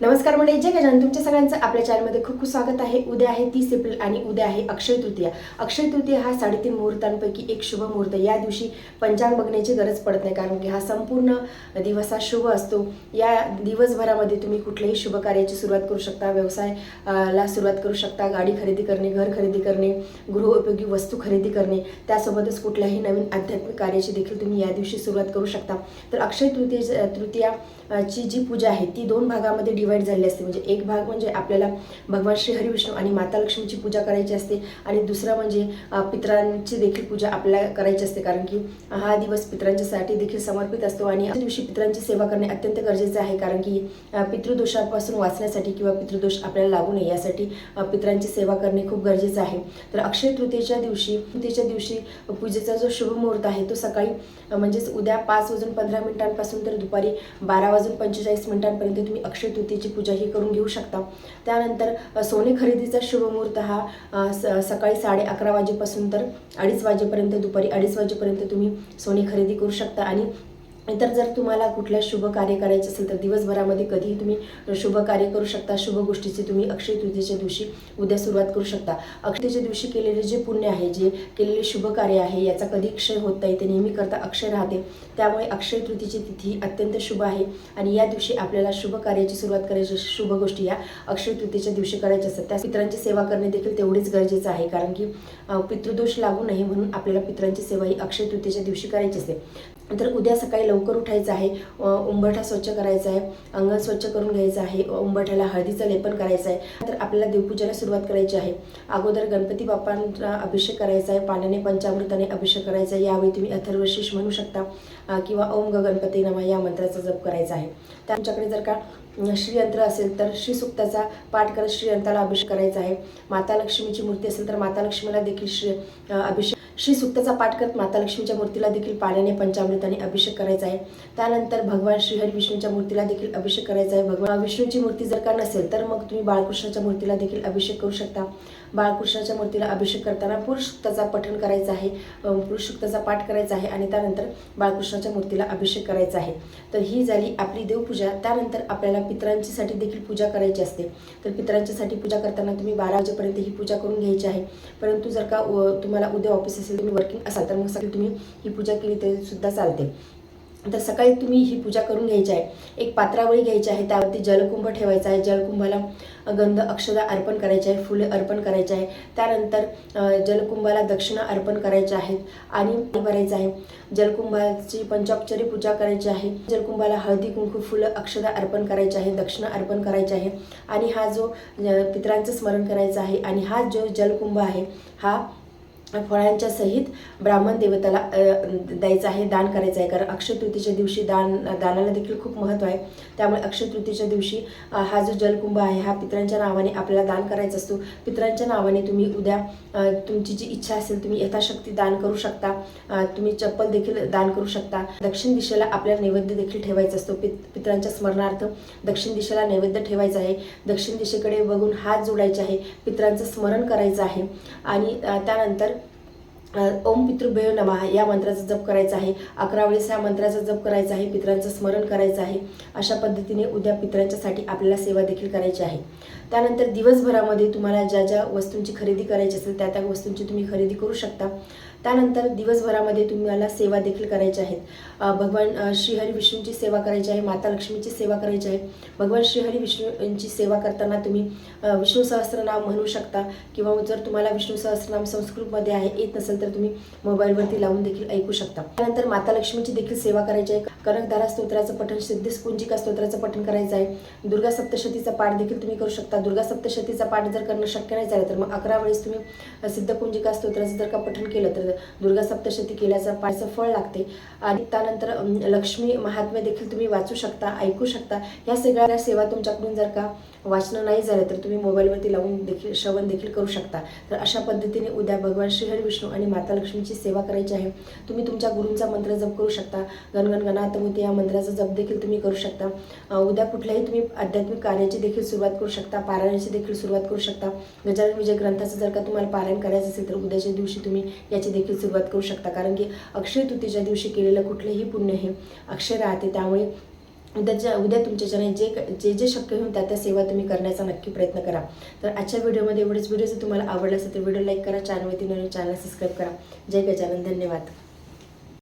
नमस्कार म्हणजे जय गजान तुमच्या सगळ्यांचं आपल्या चॅनलमध्ये खूप खूप स्वागत आहे. उद्या आहे तीस एप्रिल आणि उद्या आहे अक्षय तृतीया. अक्षय तृतीया हा साडेतीन मुहूर्तांपैकी एक शुभ मुहूर्त. या दिवशी पंचांग बघण्याची गरज पडत नाही कारण की हा संपूर्ण दिवस हा शुभ असतो. या दिवसभरामध्ये तुम्ही कुठल्याही शुभ कार्याची सुरुवात करू शकता व्यवसाय ला सुरुवात करू शकता गाडी खरेदी करणे घर खरेदी करणे गृहोपयोगी वस्तू खरेदी करणे त्यासोबतच कुठल्याही नवीन आध्यात्मिक कार्याची देखील तुम्ही या दिवशी सुरुवात करू शकता. तर अक्षय तृतीय तृतीया ची जी पूजा आहे ती दोन भागामध्ये डिवाईड झालेली असते. म्हणजे एक भाग म्हणजे आपल्याला भगवान श्री हरिविष्णू आणि माता लक्ष्मीची पूजा करायची असते आणि दुसरा म्हणजे पित्रांची पितरांची देखील पूजा आपल्याला करायची असते. कारण की हा दिवस पितरांच्यासाठी देखील समर्पित असतो आणि या दिवशी पितरांची सेवा करणे अत्यंत गरजेचं आहे. कारण की पितृदोषापासून वाचण्यासाठी किंवा पितृदोष आपल्याला लागू नये यासाठी पित्रांची सेवा करणे खूप गरजेचं आहे. तर अक्षय तृतीयेच्या दिवशी तृतीयेच्या दिवशी पूजेचा जो शुभ मुहूर्त आहे तो सकाळी म्हणजेच उद्या पाच वाजून पंधरा मिनिटांपासून तर दुपारी बारा वाजून पंचेचाळीस मिनिटांपर्यंत तुम्ही अक्षय तृतीय पूजा ही करून घेऊ शकता. त्यानंतर सोने खरेदीचा शुभमुहूर्त हा स- सकाळी साडे अकरा वाजेपासून तर अडीच वाजेपर्यंत दुपारी अडीच वाजेपर्यंत तुम्ही सोने खरेदी करू शकता. आणि इतर जर तुम्हाला कुठल्या शुभ कार्य करायचे असेल तर दिवसभरामध्ये कधीही तुम्ही शुभ कार्य करू शकता. शुभ गोष्टीची तुम्ही अक्षय तृतीयेच्या दिवशी उद्या सुरुवात करू शकता. अक्षयच्या दिवशी केलेले जे पुण्य आहे जे केलेले शुभ कार्य आहे याचा कधी क्षय होत नाही. ते नेहमी करता अक्षय राहते. त्यामुळे अक्षय तृतीची तिथी अत्यंत शुभ आहे. आणि या दिवशी आपल्याला शुभ कार्याची सुरुवात करायची शुभ गोष्टी या अक्षय तृतीच्या दिवशी करायच्या असतात. त्या पित्रांची सेवा करणे देखील तेवढीच गरजेचं आहे. कारण की पितृदोष लागू नये म्हणून आपल्याला पित्रांची सेवा ही अक्षय तृतीच्या दिवशी करायची असते. तर उद्या सकाळी लवकर उठायचं आहे. उंबरठा स्वच्छ करायचा आहे. अंगण स्वच्छ करून घ्यायचं आहे. उंबरठ्याला हळदीचं लेपन करायचं आहे. तर आपल्याला देवपूजेला सुरुवात करायची आहे. अगोदर गणपती बाप्पांना अभिषेक करायचा आहे. पाण्याने पंचामृताने अभिषेक करायचा आहे. यावेळी तुम्ही अथर्वशीष म्हणू शकता. किंवा ओम ग गणपती नमा या मंत्राचा जप करायचा आहे. त्या तुमच्याकडे जर का श्रीयंत्र असेल तर श्रीसुक्ताचा पाठ करत श्रीयंत्राला अभिषेक करायचा आहे. माता लक्ष्मीची मूर्ती असेल तर माता लक्ष्मीला देखील श्री अभिषेक श्री सुक्ताचा पाठ करत माता लक्ष्मीच्या मूर्तीला देखील पाण्याने पंचामृताने अभिषेक करायचा आहे. त्यानंतर भगवान श्रीहरी विष्णूच्या मूर्तीला देखील अभिषेक करायचा आहे. भगवान विष्णूची मूर्ती जर का नसेल तर मग तुम्ही बाळकृष्णाच्या मूर्तीला देखील अभिषेक करू शकता. बाळकृष्णाच्या मूर्तीला अभिषेक करताना पुरुष सुक्ताचा पठण करायचं आहे. पुरुष सुक्ताचा पाठ करायचा आहे आणि त्यानंतर बाळकृष्णाच्या मूर्तीला अभिषेक करायचा आहे. तर ही झाली आपली देवपूजा. त्यानंतर आपल्याला पितरांचीसाठी देखील पूजा करायची असते. तर पितरांच्यासाठी पूजा करताना तुम्ही बारा वाजेपर्यंत ही पूजा करून घ्यायची आहे. परंतु जर का तुम्हाला उद्या ऑफिस असेल तुम्ही वर्किंग असाल तर मग सकाळी तुम्ही ही पूजा केली तरी सुद्धा चालते. तर सकाळी तुम्ही ही पूजा करून घ्यायची आहे. एक पात्रावळी घ्यायची आहे त्यावरती जलकुंभ ठेवायचा आहे. जलकुंभाला गंध अक्षदा अर्पण करायचे आहे फुले अर्पण करायचे आहे. त्यानंतर जलकुंभाला दक्षिणा अर्पण करायच्या आहेत आणि भरायचं आहे. जलकुंभाची पंचाक्षरी पूजा करायची आहे. जलकुंभाला हळदी कुंकू फुलं अक्षदा अर्पण करायचे आहे दक्षिणा अर्पण करायचे आहे. आणि हा जो पित्रांचं पितरांचं स्मरण करायचं आहे आणि हा जो जलकुंभ आहे हा फळांच्या सहित ब्राह्मण देवताला द्यायचं आहे दान करायचं आहे. कारण अक्षय तृतीच्या दिवशी दान दानाला देखील खूप महत्त्व आहे. त्यामुळे अक्षय तृतीच्या दिवशी हा जो जलकुंभ आहे हा पितरांच्या नावाने आपल्याला दान करायचा असतो. पितरांच्या नावाने तुम्ही उद्या तुमची जी इच्छा असेल तुम्ही यथाशक्ती दान करू शकता. तुम्ही चप्पल देखील दान करू शकता. दक्षिण दिशेला आपल्याला नैवेद्य देखील ठेवायचा असतो. पित पितरांच्या स्मरणार्थ दक्षिण दिशेला नैवेद्य ठेवायचं आहे. दक्षिण दिशेकडे बघून हात जोडायचे आहे. पितरांचं स्मरण करायचं आहे. आणि त्यानंतर ओम पितृभय नमः. या मंत्राचा जप करायचा आहे. अकरा वेळेस ह्या मंत्राचा जप करायचा आहे. पितरांचं स्मरण करायचं आहे. अशा पद्धतीने उद्या पितरांच्यासाठी आपल्याला सेवा देखील करायची आहे. त्यानंतर दिवसभरामध्ये तुम्हाला ज्या ज्या वस्तूंची खरेदी करायची असेल त्या त्या वस्तूंची तुम्ही खरेदी करू शकता. त्यानंतर दिवसभरामध्ये तुम्हाला सेवा देखील करायच्या आहेत भगवान श्रीहरी विष्णूंची सेवा करायची आहे माता लक्ष्मीची सेवा करायची आहे. भगवान श्रीहरी विष्णूंची सेवा करताना तुम्ही विष्णू सहस्रनाम म्हणू शकता किंवा जर तुम्हाला विष्णू सहस्रनाम संस्कृतमध्ये आहे येत नसेल तर तुम्ही मोबाईलवरती लावून देखील ऐकू शकता. त्यानंतर माता लक्ष्मीची देखील सेवा करायची आहे. कनकधारा स्तोत्राचं पठण सिद्धिस्पुंजिका स्तोत्राचं पठण करायचं आहे. दुर्गा सप्तशतीचा पाठ देखील तुम्ही करू शकता. दुर्गा सप्तशतीचा पाठ जर करणं शक्य नाही झालं तर मग अकरा वेळेस तुम्ही सिद्धपुंजिका सिद्धकुंजिका स्तोत्राचं जर का पठण केलं तर दुर्गा सप्तशती केल्याचं पायचं फळ लागते. आणि त्यानंतर लक्ष्मी महात्म्य देखील तुम्ही वाचू शकता ऐकू शकता. ह्या सगळ्या सेवा तुमच्याकडून जर का वाचणं नाही झालं तर तुम्ही मोबाईलवरती लावून देखील श्रवण देखील करू शकता. तर अशा पद्धतीने उद्या भगवान श्रीहरी विष्णू आणि माता लक्ष्मीची सेवा करायची आहे. तुम्ही तुमच्या गुरूंचा मंत्र जप करू शकता. गणगण गणात होते या मंत्राचा जप देखील तुम्ही करू शकता. उद्या कुठल्याही तुम्ही आध्यात्मिक कार्याची देखील सुरुवात करू शकता. पारायणाची देखील सुरुवात करू शकता. गजानन विजय ग्रंथाचं जर का तुम्हाला पारायण करायचं असेल तर उद्याच्या दिवशी तुम्ही याची देखील सुरुवात करू शकता. कारण की अक्षय तृतीच्या दिवशी केलेलं कुठलंही पुण्य हे अक्षय राहते. त्यामुळे उद्याच्या उद्या तुमच्याच्याने जे जे जे शक्य होईल त्या त्या सेवा तुम्ही करण्याचा नक्की प्रयत्न करा. तर आजच्या व्हिडिओमध्ये एवढेच. व्हिडिओ जर तुम्हाला आवडला असेल तर व्हिडिओ लाईक करा चॅनलवरती नवीन चॅनल सबस्क्राईब करा. जय गजानन. धन्यवाद.